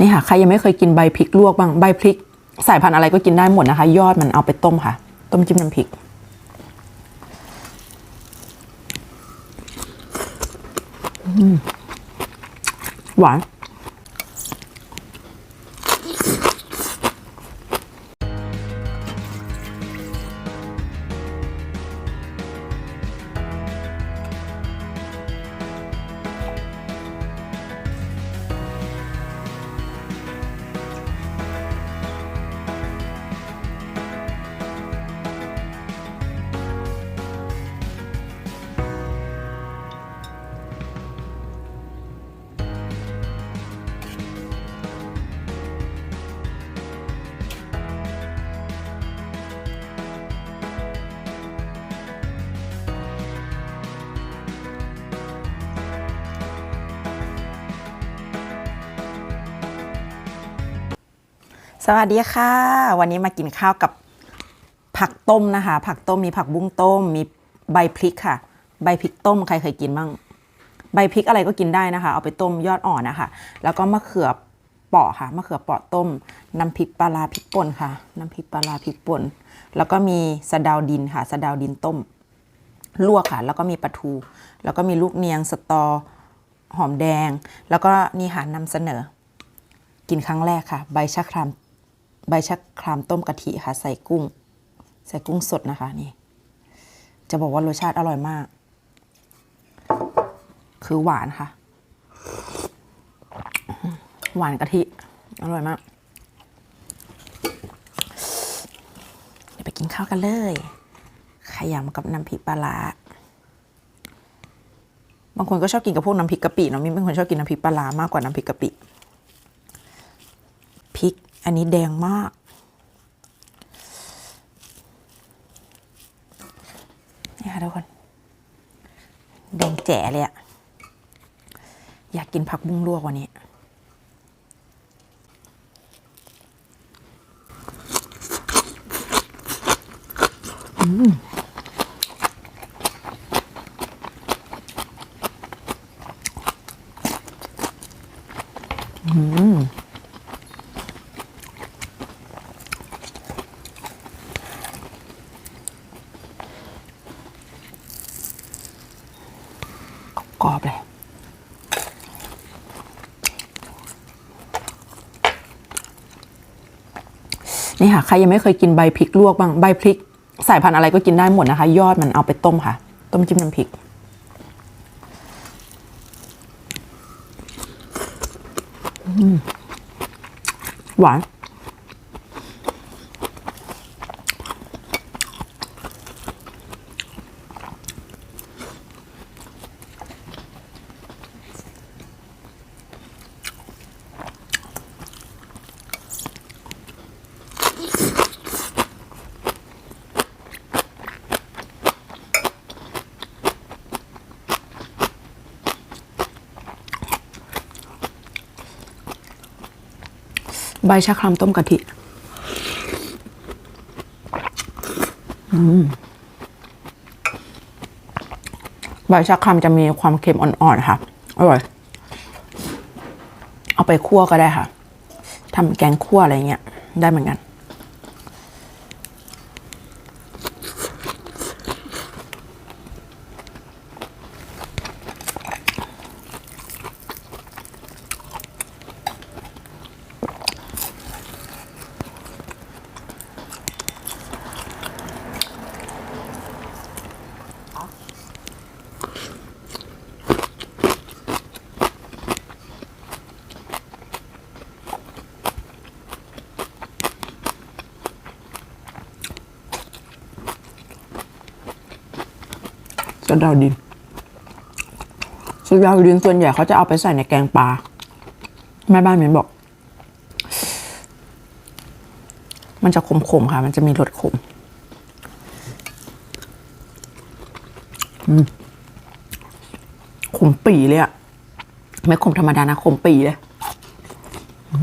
นี่ค่ะ ใครยังไม่เคยกินใบพริกลวกบ้าง ใบพริก สายพันธุ์อะไรก็กินได้หมดนะคะ ยอดมันเอาไปต้มค่ะ ต้มจิ้มน้ำพริก หวาน สวัสดีค่ะ วันนี้มากินข้าวกับผักต้มนะคะ ผักต้มมีผักบุ้งต้ม มีใบพริกค่ะ ใบพริกต้มใครเคยกินบ้าง ใบพริกอะไรก็กินได้นะคะ เอาไปต้มยอดอ่อนนะคะ แล้วก็มะเขือเปาะค่ะมะเขือเปาะต้ม น้ำพริกปลาพริกป่นค่ะ น้ำพริกปลาพริกป่น แล้วก็มีสะเดาวดินค่ะ สะเดาวดินต้ม ลวกค่ะ แล้วก็มีปลาทู แล้วก็มีลูกเนียงสตอหอมแดง แล้วก็นี่ค่ะนำเสนอ กินครั้งแรกค่ะ ใบชะคราม ใบชะครามต้มกะทิค่ะ ใส่กุ้ง ใส่กุ้งสดนะคะนี่ จะบอกว่ารสชาติอร่อยมาก คือหวานค่ะ หวานกะทิ อร่อยมาก เดี๋ยวไปกินข้าวกันเลยขยำกับน้ำพริกปลาร้าบางคนก็ชอบกินกับพวกน้ำพริกกะปิเนาะมิ้นเป็นคนชอบกินน้ำพริกปลาร้ามากกว่าน้ำพริกกะปิ อันนี้แดงมาก นี่ค่ะทุกคน แดงแจ๋เลยอะอยากกินผักบุ้งลวกวันนี้กรอบเลย นี่ค่ะใครยังไม่เคยกินใบพริกลวกบ้างใบพริกสายพันธุ์อะไรก็กินได้หมดนะคะ ยอดมันเอาไปต้มค่ะ ต้มจิ้มน้ำพริกอืมหวาน ใบชะครามต้มกะทิใบชะครามจะมีความเค็มอ่อนๆค่ะ อร่อย เอาไปคั่วก็ได้ค่ะทำแกงคั่วอะไรเงี้ย ได้เหมือนกัน สะดาวดินสะดาวดินส่วนใหญ่เขาจะเอาไปใส่ในแกงปลาแม่บ้านเมนบอก มันจะขมๆค่ะ มันจะมีรสขมขมปีเลยอะไม่ขมธรรมดานะขมปีเลย อ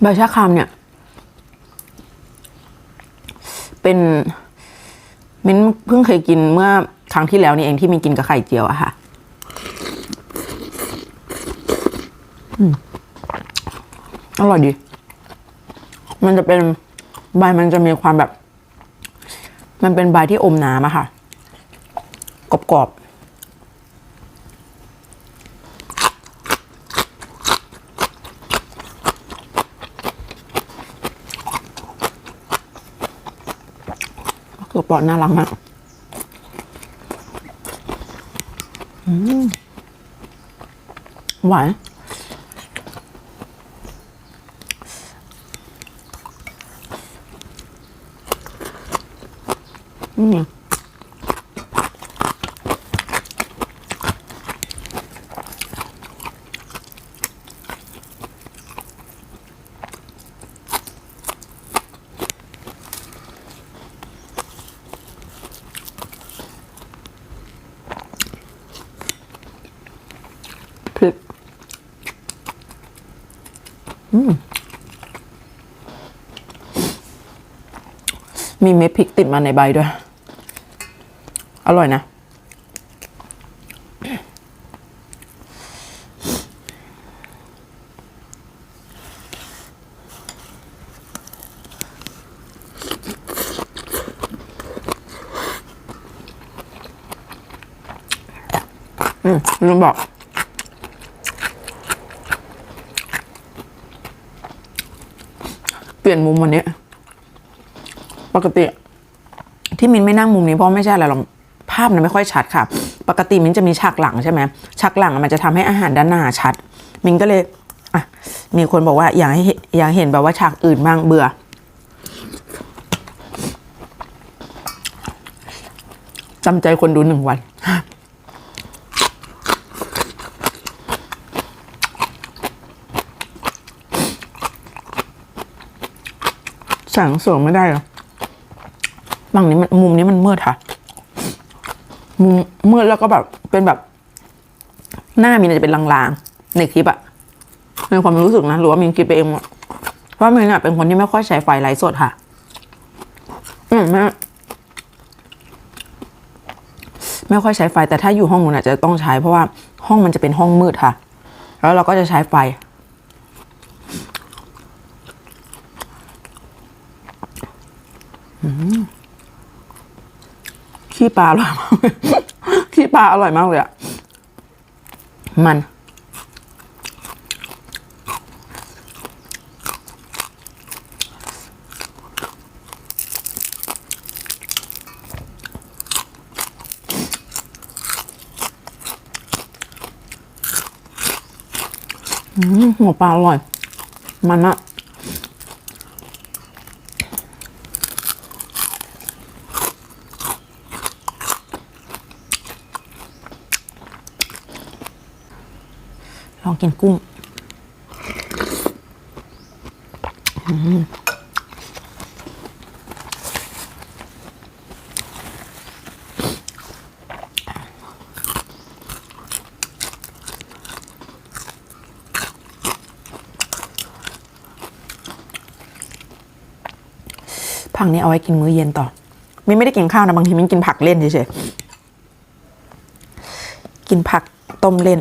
ใบชะครามเนี่ย เป็นมิ้นเพิ่งเคยกินเมื่อครั้งที่แล้วนี่เองที่มีกินกับไข่เจียวอะค่ะอร่อยดี มันจะเป็นใบมันจะมีความแบบ มันเป็นใบที่อมน้ำอะค่ะ กรอบ ๆคือปอนน่ารักมากหวานอืม มีเม็ดพริกติดมาในใบด้วย อร่อยนะอืมลืมบอก เป ลี่ยนมุมวันนี้ ปกติ ที่มินไม่นั่งมุมนี้เพราะไม่ใช่อะไรหรอกภาพมันไม่ค่อยชัดค่ะ ปกติมินจะมีฉากหลังใช่ไหมฉากหลังมันจะทำให้อาหารด้านหน้าชัด มินก็เลยอะมีคนบอกว่าอยากให้อยากเห็นแบบว่าฉากอื่นบ้างเบื่อ จำใจคนดูหนึ่งวัน สงสวยไม่ได้หรอฝั่งนี้มันมุมนี้มันมืดค่ะ มุมมืดแล้วก็แบบเป็นแบบ หน้ามีนจะเป็นลางๆ ในคลิปอะในความรู้สึกนะหรือว่ามินคิดไปเองอะเพรามินอะเป็นคนที่ไม่ค่อยใช้ไฟไลท์สดค่ะ อืมไม่ไม่ค่อยใช้ไฟแต่ถ้าอยู่ห้องนู้นอะจะต้องใช้เพราะว่าห้องมันจะเป็นห้องมืดค่ะ แล้วเราก็จะใช้ไฟ ขี้ปลาอร่อยมากขี้ปลาอร่อยมากเลยอะมันอืมหัวปลาอร่อย มันอะ ลองกินกุ้งผักนี้เอาไว้กินมื้อเย็นต่อมินไม่ได้กินข้าวนะ บางทีมินกินผักเล่นเฉยๆ กินผักต้มเล่น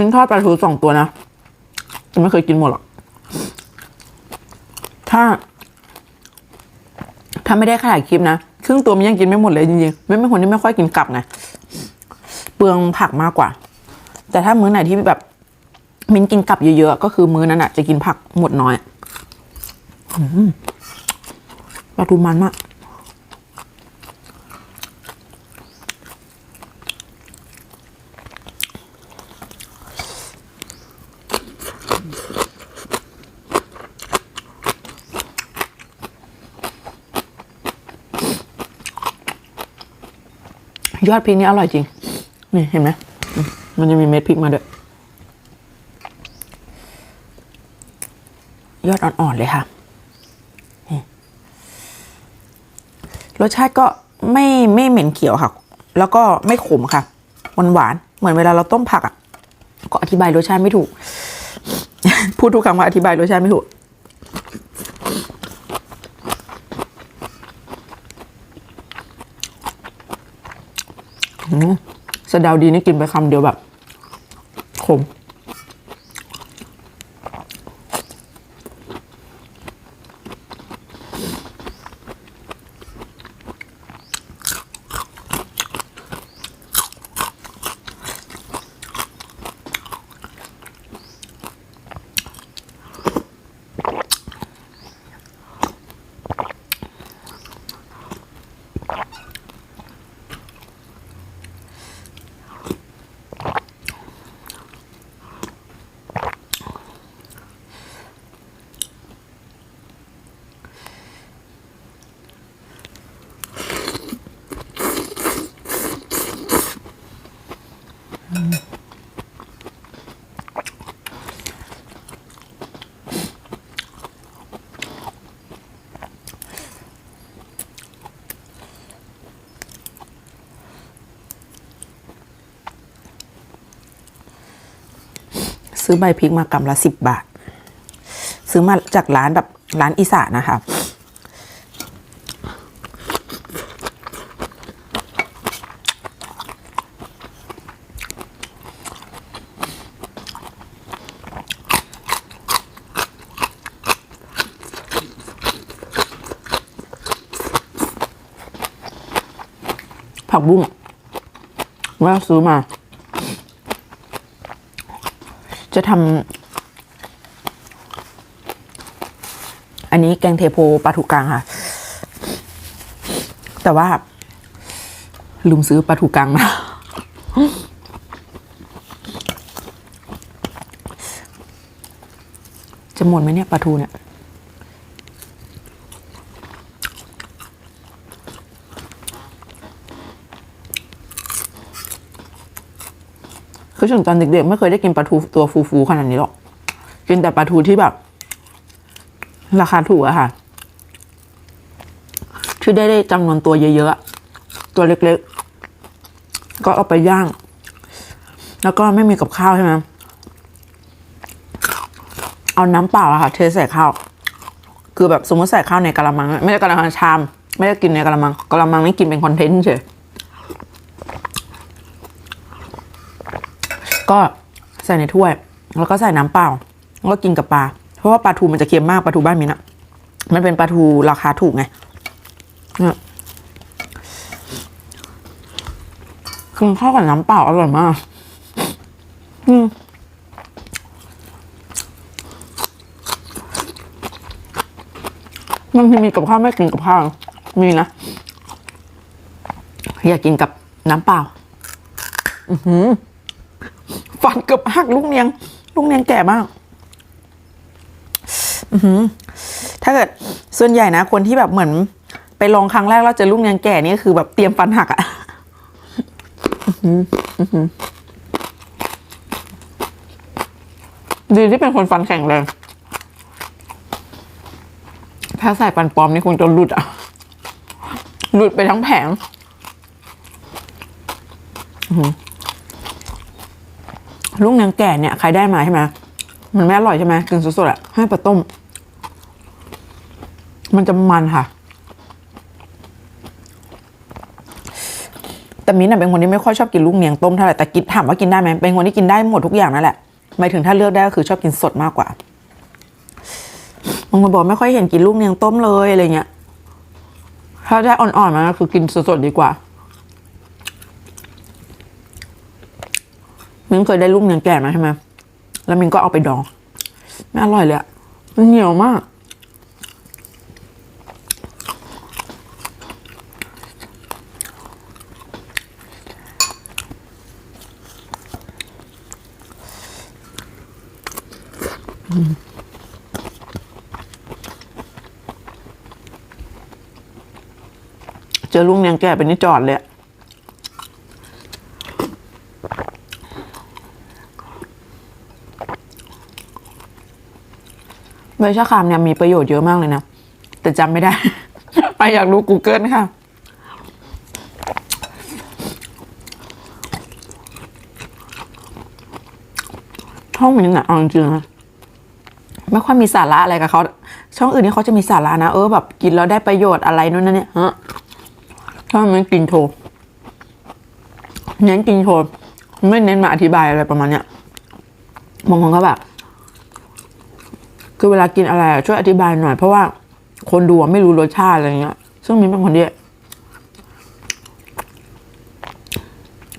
มินทอดปลาทูสองตัวนะแต่ไม่เคยกินหมดหรอก ถ้า ถ้าไม่ได้ถ่ายคลิปนะครึ่งตัวมินยังกินไม่หมดเลยจริงๆไม่เป็นคนที่ไม่ค่อยกินกลับไงเปลืองผักมากกว่า แต่ถ้ามื้อไหนที่แบบ มินกินกลับเยอะๆก็คือมื้อนั้นอะจะกินผักหมดน้อยอืมปลาทูมันมาก ยอดพริกนี่อร่อยจริง นี่เห็นไหม มันจะมีเม็ดพริกมาด้วย ยอดอ่อนๆเลยค่ะ รสชาติก็ไม่ไม่เหม็นเขียวค่ะ แล้วก็ไม่ขมค่ะ หวานหวาน เหมือนเวลาเราต้มผักอะ ก็อธิบายรสชาติไม่ถูก พูดทุกคำว่าอธิบายรสชาติไม่ถูก สะเดาวดีนี่กินไปคำเดียวแบบขม ซื้อใบพริกมากำละสิบบาท ซื้อมาจากร้านแบบร้านอีสานนะคะผักบุ้งว่าซื้อมา จะทำอันนี้แกงเทโพปลาถูกลางค่ะ แต่ว่า ลืมซื้อปลาถูกลางมาจะหมดไหมเนี่ยปลาทูเนี่ย คือถึงตอนเด็กๆไม่เคยได้กินปลาทูตัวฟูๆขนาดนี้หรอก กินแต่ปลาทูที่แบบ ราคาถูกอะค่ะ ที่ได้ได้จำนวนตัวเยอะๆ ตัวเล็กๆ ก็เอาไปย่าง แล้วก็ไม่มีกับข้าวใช่ไหมเอาน้ำเปล่าอะค่ะ เทใส่ข้าว คือแบบสมมติใส่ข้าวในกะละมัง ไม่ใช่กะละมังชาม ไม่ได้กินในกะละมังกะละมังนี่กินเป็นคอนเทนต์เฉย ก็ใส่ในถ้วย แล้วก็ใส่น้ำเปล่าแล้วก็กินกับปลา เพราะว่าปลาทูมันจะเค็มมากปลาทูบ้านมินอะมันเป็นปลาทูราคาถูกไงเนี่ยกินข้าวกับน้ำเปล่าอร่อยมาก อืมมันมีกับข้าวไม่กินกับข้าว มีนะ อยากกินกับน้ำเปล่า อือหือ ฟันเกือบหักลูกเนียง ลูกเนียงแก่มากอือหือถ้าเกิดส่วนใหญ่นะคนที่แบบเหมือนไปลองครั้งแรกแล้วเจอลูกเนียงแก่นี่คือแบบเตรียมฟันหักอะอื้อหืออื้อหือดีที่เป็นคนฟันแข็งแรง ถ้าใส่ฟันปลอมนี่คงจะหลุดอะหลุดไปทั้งแผง อื ลูกนางแก่เนี่ยใครได้มาใช่ไหมมันไม่อร่อยใช่ไหมกินสดๆอะให้ปลาต้ม มันจะมันค่ะ แต่มิ้นเป็นคนที่ไม่ค่อยชอบกินลูกเนียงต้มเท่าไหร่แต่กินถามว่ากินได้ไหมเป็นคนที่กินได้หมดทุกอย่างนั่นแหละหมายถึงถ้าเลือกได้ก็คือชอบกินสดมากกว่าบางคนบอกไม่ค่อยเห็นกินลูกเนียงต้มเลยอะไรเงี้ยถ้าได้อ่อนๆมาก็คือกินสดๆดีกว่า มิ้งเคยได้ลูกเนียงแก่มาใช่ไหมแล้วมิ้งก็เอาไปดองไม่อร่อยเลยอะมันเหนียวมาก เจอลูกเนียงแก่เป็นนี่จอดเลยอะ ใบชะครามเนี่ยมีประโยชน์เยอะมากเลยนะ แต่จำไม่ได้ ไปอยากรู้ Google ค่ะ ช่องนี้น่ะเอาจริงๆนะไม่ค่อยมีสาระอะไรกับเขา ช่องอื่นนี่เขาจะมีสาระนะ เออแบบกินแล้วได้ประโยชน์อะไรนู่นนั่นเนี่ยฮะช่องนี้กินโชว์เน้นกินโชว์ไม่เน้นมาอธิบายอะไรประมาณเนี้ยบางคนก็แบบ คือเวลากินอะไรช่วยอธิบายหน่อย เพราะว่าคนดูไม่รู้รสชาติอะไรเงี้ย ซึ่งมิ้นเป็นคนที่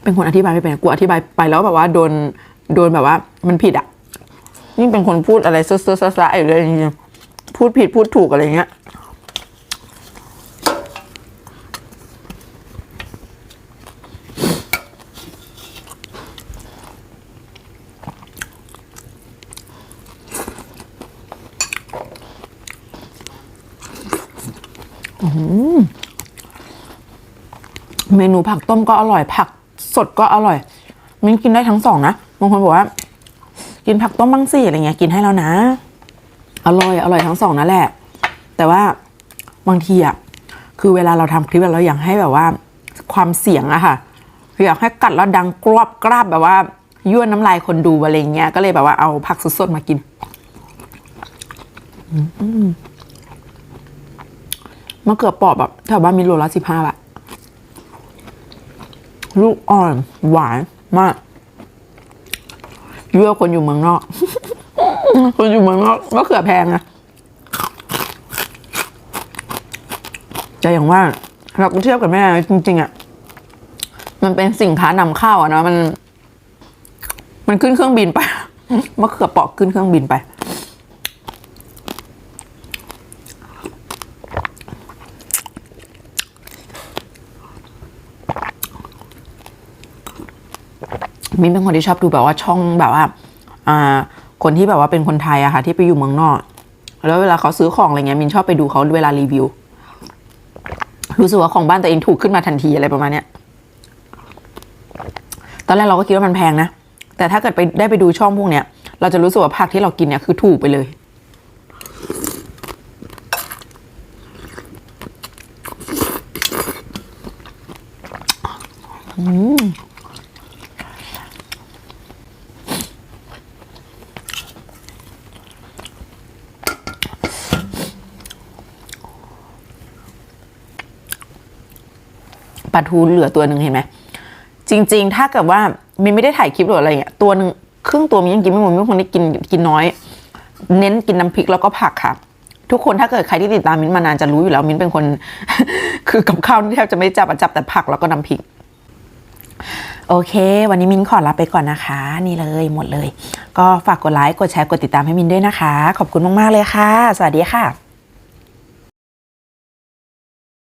เป็นคนอธิบายไม่เป็นกูอธิบายไปแล้วแบบว่าโดนโดนแบบว่า มันผิดอะ นี่เป็นคนพูดอะไรเซ่อๆซะๆอะไรเลยจริงๆพูดผิดพูดถูกอะไรเงี้ย เมนูผักต้มก็อร่อยผักสดก็อร่อย มิ้นกินได้ทั้งสองนะบางคนบอกว่า กินผักต้มบ้างสิอะไรเงี้ยกินให้แล้วนะ อร่อยอร่อยทั้งสองนั่นแหละ แต่ว่าบางทีอะคือเวลาเราทำคลิปอะเราอยากให้แบบว่า ความเสียงอะค่ะออยากให้กัดแล้วดังกรอบกราบแบบว่ายั่วน้ำลายคนดูอะไรเงี้ยก็เลยแบบว่าเอาผักสดๆมากิน อืม มะเขือเปอบแบบแถวบ้านมีโลละสิบห้าบาทลูกอ่อนหวานมากเยื่อคนอยู่เมืองนอก คนอยู่เมืองนอกมะเขือแพงนะแต่อย่างว่าเราเทียบกับแม่จริงๆอะมันเป็นสินค้านำเข้าอะนะมัน มันขึ้นเครื่องบินไปมะเขือเปอกขึ้นเครื่องบินไป มิ้นเป็นคนที่ชอบดูแบบว่าช่องแบบว่าอ่าคนที่แบบว่าเป็นคนไทยอะค่ะที่ไปอยู่เมืองนอก แล้วเวลาเขาซื้อของอะไรเงี้ยมินชอบไปดูเขาเวลารีวิว รู้สึกว่าของบ้านตัวเองถูกขึ้นมาทันทีอะไรประมาณเนี้ยตอนแรกเราก็คิดว่ามันแพงนะ แต่ถ้าเกิดไปได้ไปดูช่องพวกเนี้ย เราจะรู้สึกว่าผักที่เรากินเนี่ยคือถูกไปเลย ปลาทูเหลือตัวหนึ่งเห็นไหมจริง ๆ ถ้าเกิดว่ามินไม่ได้ถ่ายคลิปหรืออะไรเงี้ยตัวหนึ่งครึ่งตัวมินยังกินไม่หมดมินเป็นคนที่กินกินน้อย เน้นกินน้ำพริกแล้วก็ผักค่ะทุกคนถ้าเกิดใครที่ติดตามมิ้นมานานจะรู้อยู่แล้วมิ้นเป็นคน คือกับข้าวนี่แทบจะไม่จับจับแต่ผักแล้วก็น้ำพริก โอเค วันนี้มิ้นขอลาไปก่อนนะคะ นี่เลยหมดเลย ก็ฝากกดไลค์กดแชร์กดติดตามให้มิ้นด้วยนะคะ ขอบคุณมาก ๆ เลยค่ะ สวัสดีค่ะ